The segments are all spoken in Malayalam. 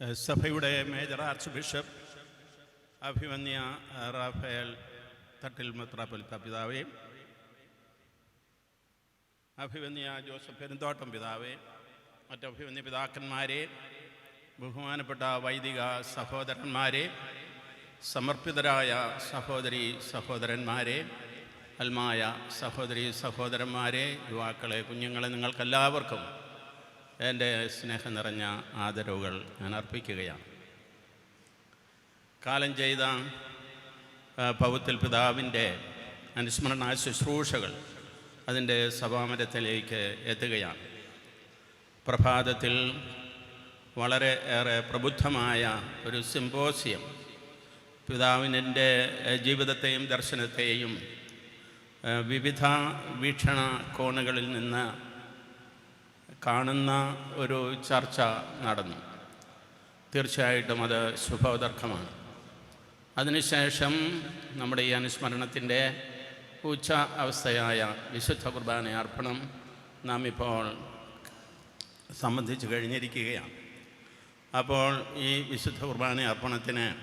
സഭയുടെ മേജർ ആർച്ച് ബിഷപ്പ് അഭിമന്യ റാഫേൽ തട്ടിൽ മെത്രാപ്പൊലിത്ത പിതാവേ അഭിമന്യ ജോസഫ് പെരുന്തോട്ടം പിതാവേ മറ്റു അഭിമന്യ പിതാക്കന്മാരെ ബഹുമാനപ്പെട്ട വൈദിക സഹോദരന്മാരെ സമർപ്പിതരായ സഹോദരി സഹോദരന്മാരെ അൽമായ സഹോദരി സഹോദരന്മാരെ യുവാക്കളെ കുഞ്ഞുങ്ങളെ നിങ്ങൾക്കെല്ലാവർക്കും എന്റെ സ്നേഹം നിറഞ്ഞ ആദരവുകൾ ഞാൻ അർപ്പിക്കുകയാണ്. കാലം ചെയ്ത പൗത്തിൽ പിതാവിന്റെ അനുസ്മരണ ശുശ്രൂഷകൾ അതിന്റെ സഭാമരത്തിലേക്ക് എത്തുകയാണ്. പ്രഭാതത്തിൽ വളരെ ഏറെ പ്രബുദ്ധമായ ഒരു സിംബോസിയം പിതാവിന്റെ ജീവിതത്തെയും ദർശനത്തെയും വിവിധ വീക്ഷണ കോണുകളിൽ നിന്ന് കാണുന്ന ഒരു ചർച്ച നടന്നു. തീർച്ചയായിട്ടും അത് ശുഭോദർക്കമാണ്. അതിനുശേഷം നമ്മുടെ ഈ അനുസ്മരണത്തിന്റെ ഉച്ച അവസ്ഥയായ വിശുദ്ധ കുർബാന അർപ്പണം നാം ഇപ്പോൾ സംബന്ധിച്ച് കഴിഞ്ഞിരിക്കുകയാണ്. അപ്പോൾ ഈ വിശുദ്ധ കുർബാന അർപ്പണത്തിന്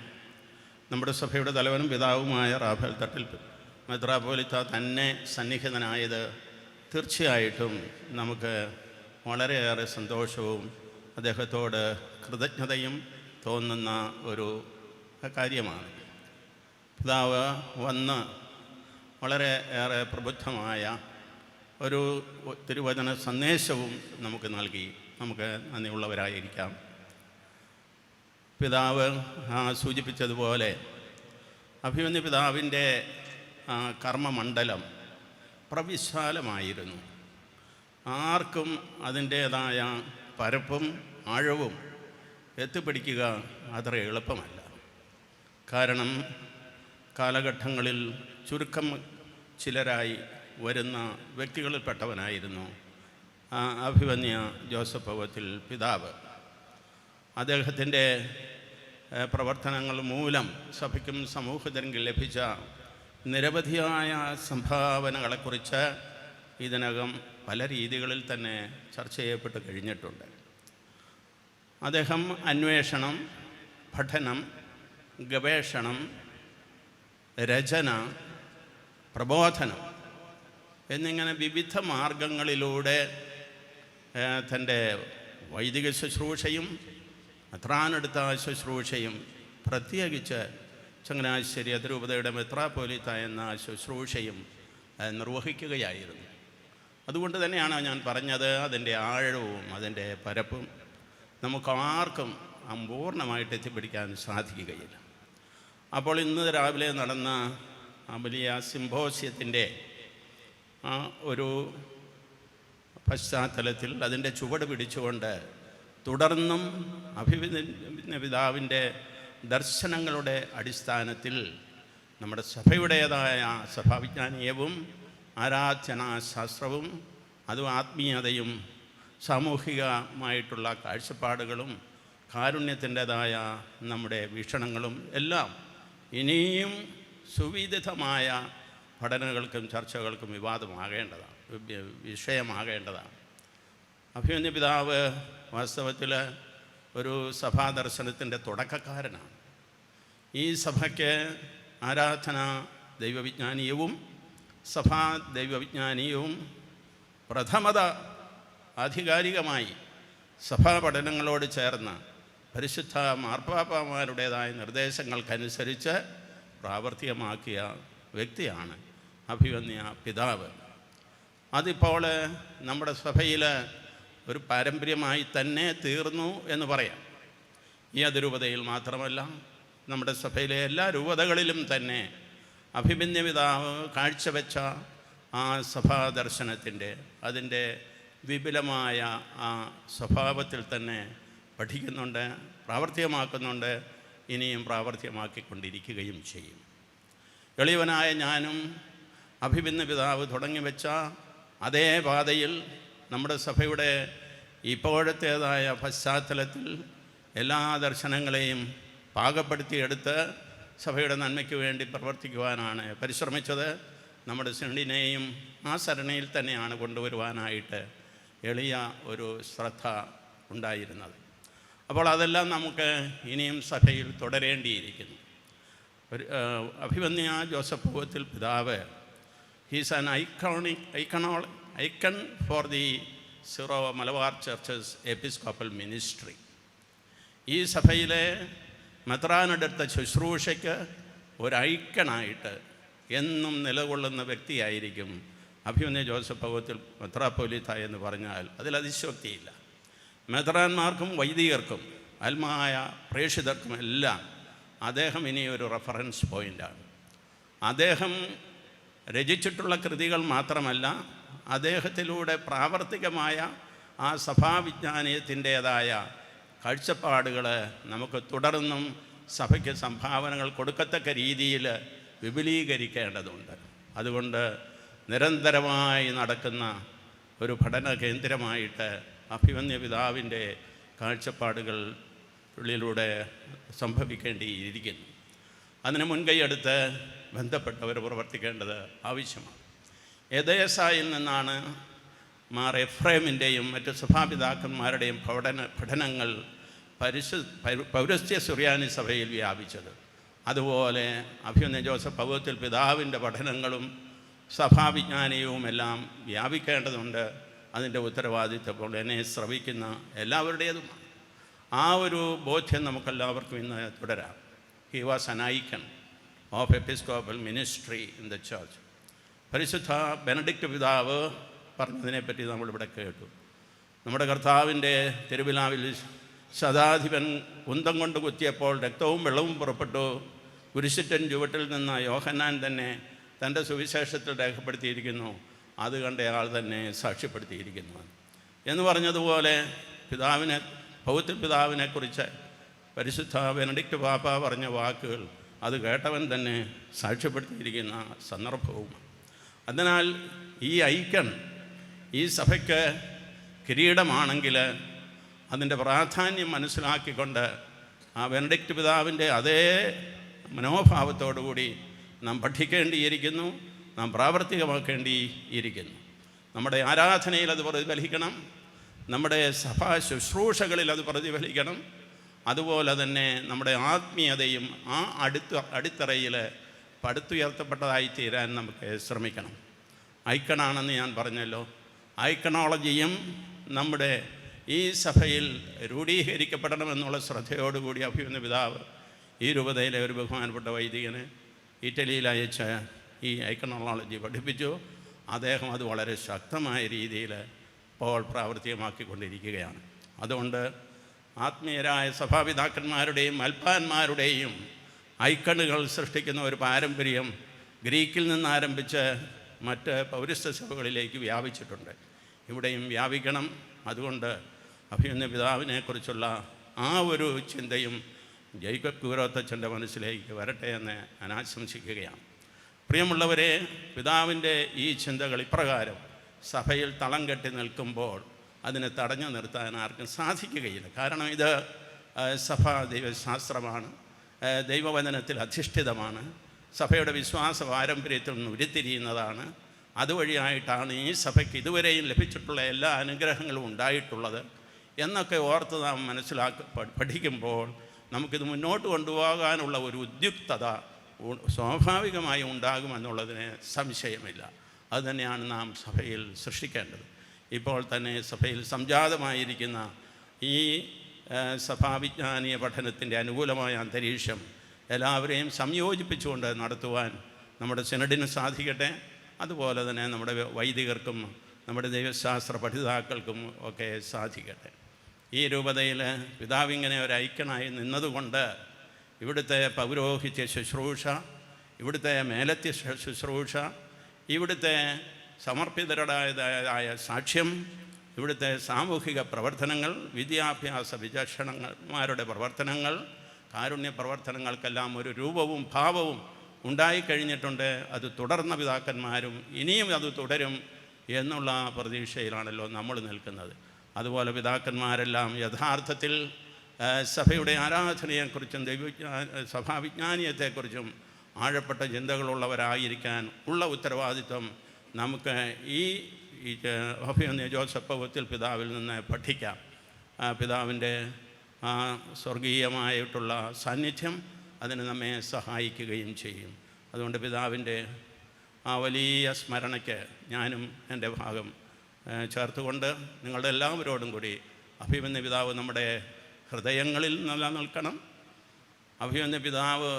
നമ്മുടെ സഭയുടെ തലവനും പിതാവുമായ റാഫേൽ തട്ടിൽ മെത്രാപോലിത്ത തന്നെ സന്നിഹിതനായത് തീർച്ചയായിട്ടും നമുക്ക് വളരെയേറെ സന്തോഷവും അദ്ദേഹത്തോട് കൃതജ്ഞതയും തോന്നുന്ന ഒരു കാര്യമാണ്. പിതാവ് വന്ന് വളരെ ഏറെ പ്രബുദ്ധമായ ഒരു തിരുവചന സന്ദേശവും നമുക്ക് നൽകി. നമുക്ക് നന്ദിയുള്ളവരായിരിക്കാം. പിതാവ് സൂചിപ്പിച്ചതുപോലെ അഭിമന്യ പിതാവിന്റെ കർമ്മമണ്ഡലം പ്രവിശാലമായിരുന്നു. ആർക്കും അതിന്റേതായ പരപ്പും ആഴവും എത്തിപ്പിടിക്കുക അത്ര എളുപ്പമല്ല. കാരണം കാലഘട്ടങ്ങളിൽ ചുരുക്കം ചിലരായി വരുന്ന വ്യക്തികളിൽപ്പെട്ടവനായിരുന്നു അഭിമന്യ ജോസഫ് ഭവത്തിൽ പിതാവ്. അദ്ദേഹത്തിന്റെ പ്രവർത്തനങ്ങൾ മൂലം സഭയ്ക്കും സമൂഹത്തിനും ലഭിച്ച നിരവധിയായ സംഭാവനകളെക്കുറിച്ച് ഇതിനകം പല രീതികളിൽ തന്നെ ചർച്ച ചെയ്യപ്പെട്ട് കഴിഞ്ഞിട്ടുണ്ട്. അദ്ദേഹം അന്വേഷണം പഠനം ഗവേഷണം രചന പ്രബോധനം എന്നിങ്ങനെ വിവിധ മാർഗങ്ങളിലൂടെ തന്റെ വൈദിക ശുശ്രൂഷയും മെത്രാനെടുത്ത ശുശ്രൂഷയും പ്രത്യേകിച്ച് ചങ്ങനാശ്ശേരി അതിരൂപതയുടെ മെത്രാപോലിത്ത എന്ന ശുശ്രൂഷയും നിർവഹിക്കുകയായിരുന്നു. അതുകൊണ്ട് തന്നെയാണ് ഞാൻ പറഞ്ഞത് അതിന്റെ ആഴവും അതിന്റെ പരപ്പും നമുക്ക് ആർക്കും പൂർണമായിട്ട് എത്തിപ്പിടിക്കാൻ സാധിക്കുകയില്ല. അപ്പോൾ ഇന്ന് രാവിലെ നടന്ന വലിയ സിംബോസ്യത്തിന്റെ ഒരു പശ്ചാത്തലത്തിൽ അതിന്റെ ചുവട് പിടിച്ചുകൊണ്ട് തുടർന്നും പിതാവിന്റെ ദർശനങ്ങളുടെ അടിസ്ഥാനത്തിൽ നമ്മുടെ സഭയുടേതായ സഭാവിജ്ഞാനീയവും ആരാധനാശാസ്ത്രവും അതും ആത്മീയതയും സാമൂഹികമായിട്ടുള്ള കാഴ്ചപ്പാടുകളും കാരുണ്യത്തിന്റെതായ നമ്മുടെ വീക്ഷണങ്ങളും എല്ലാം ഇനിയും സുവിദിതമായ പഠനങ്ങൾക്കും ചർച്ചകൾക്കും വിവാദമാകേണ്ടതാണ് വിഷയമാകേണ്ടതാണ്. അഭിമന്യ പിതാവ് വാസ്തവത്തിൽ ഒരു സഭാദർശനത്തിന്റെ തുടക്കക്കാരനാണ്. ഈ സഭയ്ക്ക് ആരാധന ദൈവവിജ്ഞാനീയവും സഭാ ദൈവവിജ്ഞാനീയവും പ്രഥമത ആധികാരികമായി സഭാ പഠനങ്ങളോട് ചേർന്ന് പരിശുദ്ധ മാർപ്പാപ്പമാരുടേതായ നിർദ്ദേശങ്ങൾക്കനുസരിച്ച് പ്രാവർത്തികമാക്കിയ വ്യക്തിയാണ് അഭിവന്യ പിതാവ്. അതിപ്പോൾ നമ്മുടെ സഭയിൽ ഒരു പാരമ്പര്യമായി തന്നെ തീർന്നു എന്ന് പറയാം. ഈ അതിരൂപതയിൽ മാത്രമല്ല നമ്മുടെ സഭയിലെ എല്ലാ രൂപതകളിലും തന്നെ അഭിമന്യ പിതാവ് കാഴ്ചവെച്ച ആ സഭാദർശനത്തിന്റെ അതിന്റെ വിപുലമായ ആ സ്വഭാവത്തിൽ തന്നെ പഠിക്കുന്നുണ്ട് പ്രാവർത്തികമാക്കുന്നുണ്ട് ഇനിയും പ്രാവർത്തികമാക്കിക്കൊണ്ടിരിക്കുകയും ചെയ്യും. എളിയവനായ ഞാനും അഭിമന്യ പിതാവ് തുടങ്ങി വെച്ച അതേ പാതയിൽ നമ്മുടെ സഭയുടെ ഇപ്പോഴത്തേതായ പശ്ചാത്തലത്തിൽ എല്ലാ ദർശനങ്ങളെയും പാകപ്പെടുത്തിയെടുത്ത് സഭയുടെ നന്മയ്ക്ക് വേണ്ടി പ്രവർത്തിക്കുവാനാണ് പരിശ്രമിച്ചത്. നമ്മുടെ സിണ്ടിനെയും ആ സരണിയിൽ തന്നെയാണ് കൊണ്ടുവരുവാനായിട്ട് എളിയ ഒരു ശ്രദ്ധ ഉണ്ടായിരുന്നത്. അപ്പോൾ അതെല്ലാം നമുക്ക് ഇനിയും സഭയിൽ തുടരേണ്ടിയിരിക്കുന്നു. ഒരു അഭിമന്യ ജോസഫ് ഭൂവത്തിൽ പിതാവ് he's an iconic ഐക്കണോൾ icon for the Syro Malabar churches episcopal ministry ഈ സഭയിലെ മെത്രാനെടുത്ത ശുശ്രൂഷയ്ക്ക് ഒരൈക്കണായിട്ട് എന്നും നിലകൊള്ളുന്ന വ്യക്തിയായിരിക്കും അഭിമന്യ ജോസഫ് ഭഗവത്തിൽ മെത്രാപ്പൊലിത്ത എന്ന് പറഞ്ഞാൽ അതിൽ അതിശോക്തിയില്ല മെത്രാന്മാർക്കും വൈദികർക്കും ആത്മായ പ്രേക്ഷിതർക്കും എല്ലാം അദ്ദേഹം ഇനി ഒരു റെഫറൻസ് പോയിന്റാണ് അദ്ദേഹം രചിച്ചിട്ടുള്ള കൃതികൾ മാത്രമല്ല അദ്ദേഹത്തിലൂടെ പ്രാവർത്തികമായ ആ സഭാവിജ്ഞാനീയത്തിന്റേതായ കാഴ്ചപ്പാടുകൾ നമുക്ക് തുടർന്നും സഭയ്ക്ക് സംഭാവനകൾ കൊടുക്കത്തക്ക രീതിയിൽ വിപുലീകരിക്കേണ്ടതുണ്ട്. അതുകൊണ്ട് നിരന്തരമായി നടക്കുന്ന ഒരു പഠന കേന്ദ്രമായിട്ട് അഭിമന്യ പിതാവിന്റെ കാഴ്ചപ്പാടുകൾ ഉള്ളിലൂടെ സംഭവിക്കേണ്ടിയിരിക്കുന്നു. അതിന് മുൻകൈയെടുത്ത് ബന്ധപ്പെട്ടവർ പ്രവർത്തിക്കേണ്ടത് ആവശ്യമാണ്. എതേസായിൽ നിന്നാണ് മാർ എഫ്രേമിന്റെയും മറ്റ് സഭാപിതാക്കന്മാരുടെയും പഠന പഠനങ്ങൾ പരിശു പൗരസ്ത്യ സുറിയാനി സഭയിൽ വ്യാപിച്ചത്. അതുപോലെ അഭ്യുന്ന ജോസഫ് പൗരത്തിൽ പിതാവിന്റെ പഠനങ്ങളും സഭാവിജ്ഞാനീയവും എല്ലാം വ്യാപിക്കേണ്ടതുണ്ട്. അതിന്റെ ഉത്തരവാദിത്വം എന്നെ ശ്രവിക്കുന്ന എല്ലാവരുടേതുമാണ്. ആ ഒരു ബോധ്യം നമുക്കെല്ലാവർക്കും ഇന്ന് തുടരാം. He was an of episcopal ministry in the church പരിശുദ്ധ ബെനഡിക്റ്റ് പിതാവ് പറഞ്ഞതിനെപ്പറ്റി നമ്മളിവിടെ കേട്ടു. നമ്മുടെ കർത്താവിന്റെ തിരുവിലാവിൽ ശതാധിപൻ കുന്തം കൊണ്ട് കുത്തിയപ്പോൾ രക്തവും വെള്ളവും പുറപ്പെട്ടു. കുരിശിറ്റൻ ചുവട്ടിൽ നിന്ന് യോഹന്നാൻ തന്നെ തന്റെ സുവിശേഷത്തിൽ രേഖപ്പെടുത്തിയിരിക്കുന്നു. അത് കണ്ടയാൾ തന്നെ സാക്ഷ്യപ്പെടുത്തിയിരിക്കുന്നു. എന്ന് പറഞ്ഞതുപോലെ പിതാവിനെ ഭൗത്യ പിതാവിനെക്കുറിച്ച് പരിശുദ്ധ ബെനഡിക്റ്റ് പാപ്പ പറഞ്ഞ വാക്കുകൾ അത് കേട്ടവൻ തന്നെ സാക്ഷ്യപ്പെടുത്തിയിരിക്കുന്ന സന്ദർഭവും. അതിനാൽ ഈ ഐക്യൻ ഈ സഭയ്ക്ക് കിരീടമാണെങ്കിൽ അതിന്റെ പ്രാധാന്യം മനസ്സിലാക്കിക്കൊണ്ട് ആ വെനഡിക്റ്റ് പിതാവിന്റെ അതേ മനോഭാവത്തോടുകൂടി നാം പഠിക്കേണ്ടിയിരിക്കുന്നു നാം പ്രാവർത്തികമാക്കേണ്ടിയിരിക്കുന്നു. നമ്മുടെ ആരാധനയിൽ അത് പ്രതിഫലിക്കണം നമ്മുടെ സഭാ ശുശ്രൂഷകളിൽ അത് പ്രതിഫലിക്കണം അതുപോലെ തന്നെ നമ്മുടെ ആത്മീയതയും ആ അടുത്ത അടിത്തറയിൽ പടുത്തുയർത്തപ്പെട്ടതായി തീരാൻ നമുക്ക് ശ്രമിക്കണം. ഐക്കണാണെന്ന് ഞാൻ പറഞ്ഞല്ലോ. ഐക്കണോളജിയും നമ്മുടെ ഈ സഭയിൽ രൂഢീകരിക്കപ്പെടണമെന്നുള്ള ശ്രദ്ധയോടുകൂടി അഭിമന്യ പിതാവ് ഈ രൂപതയിലെ ഒരു ബഹുമാനപ്പെട്ട വൈദികന് ഇറ്റലിയിൽ അയച്ച ഈ ഐക്കണോളജി പഠിപ്പിച്ചു. അദ്ദേഹം അത് വളരെ ശക്തമായ രീതിയിൽ ഇപ്പോൾ പ്രാവർത്തികമാക്കിക്കൊണ്ടിരിക്കുകയാണ്. അതുകൊണ്ട് ആത്മീയരായ സഭാപിതാക്കന്മാരുടെയും അൽപ്പാന്മാരുടെയും ഐക്കണുകൾ സൃഷ്ടിക്കുന്ന ഒരു പാരമ്പര്യം ഗ്രീക്കിൽ നിന്ന് ആരംഭിച്ച് മറ്റ് പൗരസ്ത്യ സഭകളിലേക്ക് വ്യാപിച്ചിട്ടുണ്ട്. ഇവിടെയും വ്യാപിക്കണം. അതുകൊണ്ട് അഭിമന്യ പിതാവിനെക്കുറിച്ചുള്ള ആ ഒരു ചിന്തയും ജൈക്കബ് കൂരോത്തച്ഛന്റെ മനസ്സിലേക്ക് വരട്ടെ എന്ന് ഞാൻ ആശംസിക്കുകയാണ്. പ്രിയമുള്ളവരെ പിതാവിന്റെ ഈ ചിന്തകൾ ഇപ്രകാരം സഭയിൽ തളം കെട്ടി നിൽക്കുമ്പോൾ അതിനെ തടഞ്ഞു നിർത്താൻ ആർക്കും സാധിക്കുകയില്ല. കാരണം ഇത് സഭാ ദൈവശാസ്ത്രമാണ്. ദൈവവചനത്തിൽ അധിഷ്ഠിതമാണ്. സഭയുടെ വിശ്വാസ പാരമ്പര്യത്തിൽ നിന്ന് ഉരുത്തിരിയുന്നതാണ്. അതുവഴിയായിട്ടാണ് ഈ സഭയ്ക്ക് ഇതുവരെയും ലഭിച്ചിട്ടുള്ള എല്ലാ അനുഗ്രഹങ്ങളും ഉണ്ടായിട്ടുള്ളത് എന്നൊക്കെ ഓർത്ത് നാം മനസ്സിലാക്കി പഠിക്കുമ്പോൾ നമുക്കിത് മുന്നോട്ട് കൊണ്ടുപോകാനുള്ള ഒരു ഉദ്യുക്തത സ്വാഭാവികമായി ഉണ്ടാകുമെന്നുള്ളതിന് സംശയമില്ല. അതുതന്നെയാണ് നാം സഭയിൽ സൃഷ്ടിക്കേണ്ടത്. ഇപ്പോൾ തന്നെ സഭയിൽ സംജാതമായിരിക്കുന്ന ഈ സഭാവിജ്ഞാനീയ പഠനത്തിന്റെ അനുകൂലമായ അന്തരീക്ഷം എല്ലാവരെയും സംയോജിപ്പിച്ചുകൊണ്ട് നടത്തുവാൻ നമ്മുടെ സിനഡിന് സാധിക്കട്ടെ. അതുപോലെ തന്നെ നമ്മുടെ വൈദികർക്കും നമ്മുടെ ദൈവശാസ്ത്ര പഠിതാക്കൾക്കും ഒക്കെ സാധിക്കട്ടെ. ഈ രൂപതയിൽ പിതാവിങ്ങനെ ഒരു ഐക്യനായി നിന്നതുകൊണ്ട് ഇവിടുത്തെ പൗരോഹിത്യ ശുശ്രൂഷ ഇവിടുത്തെ മേലത്യ ശുശ്രൂഷ ഇവിടുത്തെ സമർപ്പിതരുടേതായ സാക്ഷ്യം ഇവിടുത്തെ സാമൂഹിക പ്രവർത്തനങ്ങൾ വിദ്യാഭ്യാസ വിചക്ഷണന്മാരുടെ പ്രവർത്തനങ്ങൾ കാരുണ്യ പ്രവർത്തനങ്ങൾക്കെല്ലാം ഒരു രൂപവും ഭാവവും ഉണ്ടായിക്കഴിഞ്ഞിട്ടുണ്ട്. അത് തുടർന്ന പിതാക്കന്മാരും ഇനിയും അത് തുടരും എന്നുള്ള പ്രതീക്ഷയിലാണല്ലോ നമ്മൾ നിൽക്കുന്നത്. അതുപോലെ പിതാക്കന്മാരെല്ലാം യഥാർത്ഥത്തിൽ സഭയുടെ ആരാധനയെക്കുറിച്ചും ദൈവ സഭാവിജ്ഞാനീയത്തെക്കുറിച്ചും ആഴപ്പെട്ട ചിന്തകളുള്ളവരായിരിക്കാൻ ഉള്ള ഉത്തരവാദിത്വം നമുക്ക് ഈ ഈ ജോസഫ് വത്തിൽ പിതാവിൽ നിന്ന് പഠിക്കാം. പിതാവിന്റെ ആ സ്വർഗീയമായിട്ടുള്ള സാന്നിധ്യം അതിന് നമ്മെ സഹായിക്കുകയും ചെയ്യും. അതുകൊണ്ട് പിതാവിന്റെ ആ വലിയ സ്മരണയ്ക്ക് ഞാനും എന്റെ ഭാഗം ചേർത്തുകൊണ്ട് നിങ്ങളുടെ എല്ലാവരോടും കൂടി അഭിമന്യ പിതാവ് നമ്മുടെ ഹൃദയങ്ങളിൽ നിലനിൽക്കണം. അഭിമന്യ പിതാവ്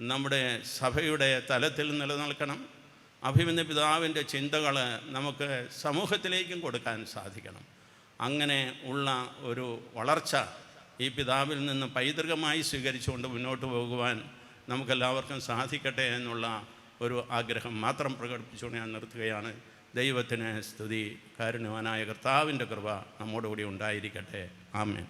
നമ്മുടെ സഭയുടെ തലത്തിൽ നിലനിൽക്കണം. അഭിമന്യ പിതാവിന്റെ ചിന്തകൾ നമുക്ക് സമൂഹത്തിലേക്കും കൊടുക്കാൻ സാധിക്കണം. അങ്ങനെ ഉള്ള ഒരു വളർച്ച ഈ പിതാവിൽ നിന്ന് പൈതൃകമായി സ്വീകരിച്ചുകൊണ്ട് മുന്നോട്ട് പോകുവാൻ നമുക്കെല്ലാവർക്കും സാധിക്കട്ടെ എന്നുള്ള ഒരു ആഗ്രഹം മാത്രം പ്രകടിപ്പിച്ചുകൊണ്ട് ഞാൻ നിർത്തുകയാണ്. ദൈവത്തിന് സ്തുതി. കാരുണ്യവാനായ കർത്താവിന്റെ കൃപ നമ്മോടുകൂടി ഉണ്ടായിരിക്കട്ടെ. ആമേൻ.